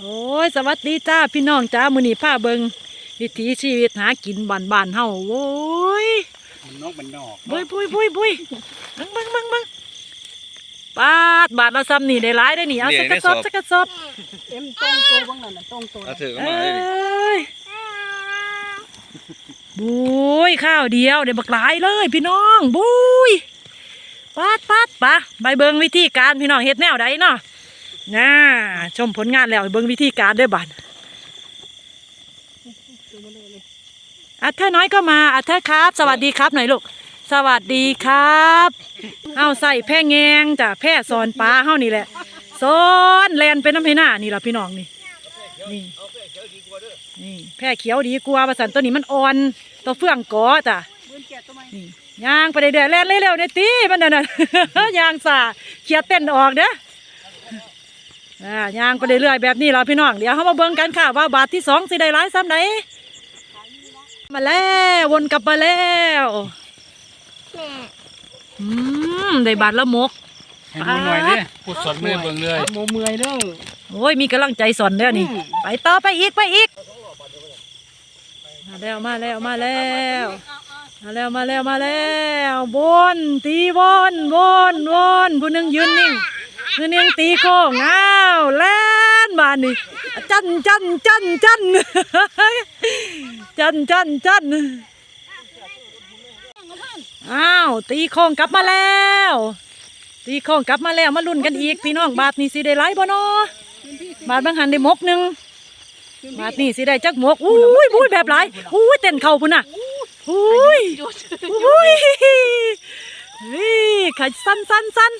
โอ้ยสวัสดีจ้าพี่น้องจ้ามือนีผ้าเบิงวิถีชีวิตหากินบ้านบ้านๆเฮาโว้ยมันนอกมันนอกบุยบุยบุยบุยเบังเบังเบังเบังปาดบาทเราซ้ำนี่ได้หลายได้อนี่เอาสักกระสอบสักกระสอบเอ็มตรงตัวบ้างนั่นน่ะตรงตัวเอาถือเอเข้ามาเลยดิ้ยบุยข้าวเดียวได้บักหลายเลย พี่น้องบุยปาดปาดปะใบเบิงวิธีการพี่น้องเฮ็ดแนวใดเนาะ น่าชมผลงานแล้วเบิงวิธีการด้อบัดอาเธอน้อยก็มาอาเธอครับ สวัสดีครับหน่อยลูก สวัสดีครับเอาใส่แพร่แงงจ้ะแพร่สอนปลาเฮานี่แหละสอนแลนเป็นน้ำให้หน้านี่ล่ะพี่น้องนี่นี่นี่แพร่เขียวดีกว่าประสันตัวนี้มันอ่อนตัวเฟื่องกอจ้ะยรตัวไหมนี่ยางไปเรื่อยๆแล่นเร็วๆในตีมันนั่นน่ะยางสาเขียดเต้นออกเด้อ อ่าย่างไปเรื่อยๆแบบนี้ล่ะพี่น้อง เดี๋ยวเฮามาเบิ่งกันค่ะว่าบาทที่สองสิได้หลายซ้ำไหนมาแล้ววนกลับมาแล้วอืมได้บาทละมกให้ดูหน่อยดิพูดสดมือเบิ่งเลยโมเมื่อยเด้อโอ้ยมีกำลังใจสอนแล้วนี่ ไปต่อไปอีกไปอีก มาแล้วมาแล้วมาแล้วมาแล้วมาแล้วมาแล้วบนตีบนบนบนผู้หนึงยืนนิ่ง ผู้หนึงตีโค้งอ้าวแล่นบานนี่จันจันจันจันจันจันจันอ้าวตีโค้งกลับมาแล้ว ตีโค้งกลับมาแล้วมาลุ้นกันอีกพี่น้องบาทนี่สิได้ไล่บ่เนาะบาทบางหันได้มกหนึ่งบาทนี่สิได้จักหมกอุ้ยบุ้ยแบบไรอุ้ยเต้นเข่าพุ่นน่ะอุ้ยอุ้ยเฮ้ยขยสั้นสั้นสั้น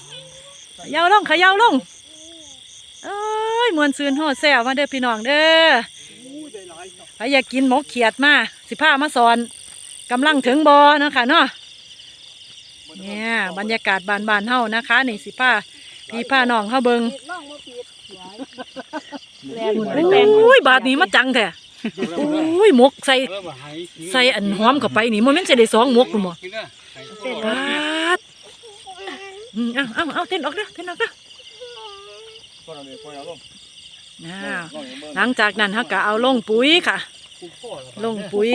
ขยาวลงเขยาวลงเอ้ยมวนซืนหอดแซวมาเด้อพี่น้องเด้อใครอยากกินหมกเขียดมาสิผ้ามาสอนกำลังถึงบอนะค่ะเนาะเนี่ยบรรยากาศบานๆเฮานะคะนี่สิผ้าพี่ผ้าน้องเฮาเบิงอุ้ยบาทนี้มาจังแท้อุ้ยหมกใส่ใส่อันหอมเข้าไปนี่มันแม่นจะได้สองหมกหรือบ่กินนะให้บาดอืม เอาเอาเอาเต้นออกเด้อเต้นออกเด้อคนเอาเลยคนเอาลงอ่าหลังจากนั้นเฮาก็เอาลงปุ๋ยค่ะ ลงปุ๋ย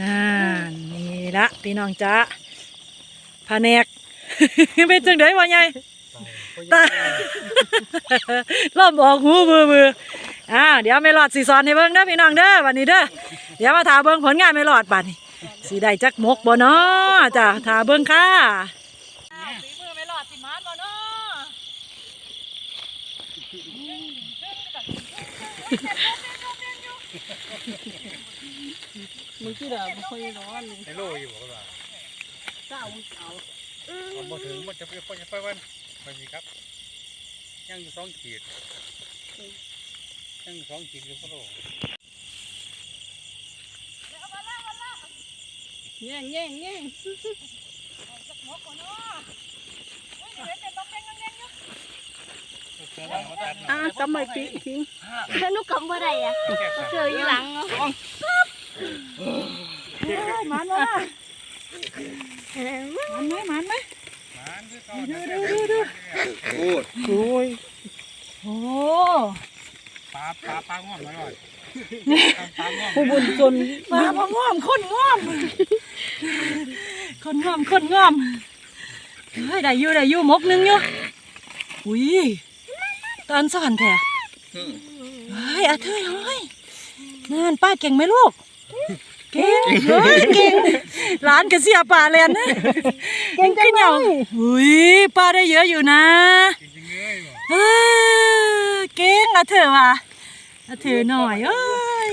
นั่นนี่ละพี่น้องจ้าผนกเป็นจังไดวะยายตาล่มออกหูมือมืออ่าเดี๋ยวไม่รอดสีสอนให้เบิ่งเด้อพี่น้องเด้อวันนี้เด้อเดี๋ยวมาถาเบิ่งผลงานไม่รอดบัดนี้ สีได้จักมกบ่เนาะจ้ะถาเบิ่งค่ะฝีมือไม่รอดสิมานบ่เนาะมือที่เด้อไม่ค่อยร้อนให้โลอยู่บอกว่าเจ้าเอาเอามาถึงมันจะไปไปไปวันไปสิครับ ยังสองขีดยังสองขีดอยู่พะโล แย่งแย่งแย่งมกบ่เนาะเฮ้ยเห็นเป็นต้องเด้งต้องเด้งอยู่เสือมาตัดอะกำไม่ทิ้งทิ้งหนูกำบ่ได้อะเจออยู่หลังเนาะมันบ่ามันไหมมันไหมดูดูดูโอ้ยโอ้ยโอ้ปลาปลาปลาง่วงมาหน่อย ผู้บุญจนมาบ่ง่อมคนง่อม คนง่อมคนง่อมเฮ้ยได้อยู่ได้อยู่มกหนึงอยู่อุ้ยตอนสอนแท้เฮ้ยอาเธยเฮ้ยนั่นป้าเก่งไหมลูกเก่งเฮ้ยเก่งร้านกระเสียป่าแลนนะเก่งขึ้นเหาอุ้ยป้าได้เยอะอยู่นะจริงๆเลยบ่เออเก่งอาเธอว่ะ เอาเธอหน่อยเอ้ย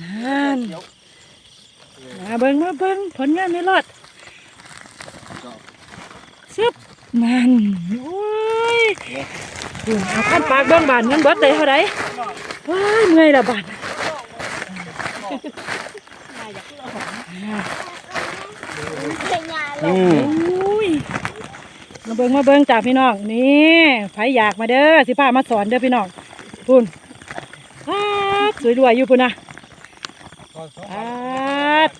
นั่นมาเบิ้งมาเบิ้งผลงานไม่รอดซึบนั่นโอ้ยเอาขั้นปากเบิ้งบานเงินบดได้เท่าไรว้ายเมื่อยละบานอืม มาเบิ้งมาเบิ้งจ้าพี่น้องนี่ไผอยากมาเด้อสิพามาสอนเด้อพี่น้องพุ่นสวยรวยอยู่พุ่นนะปัด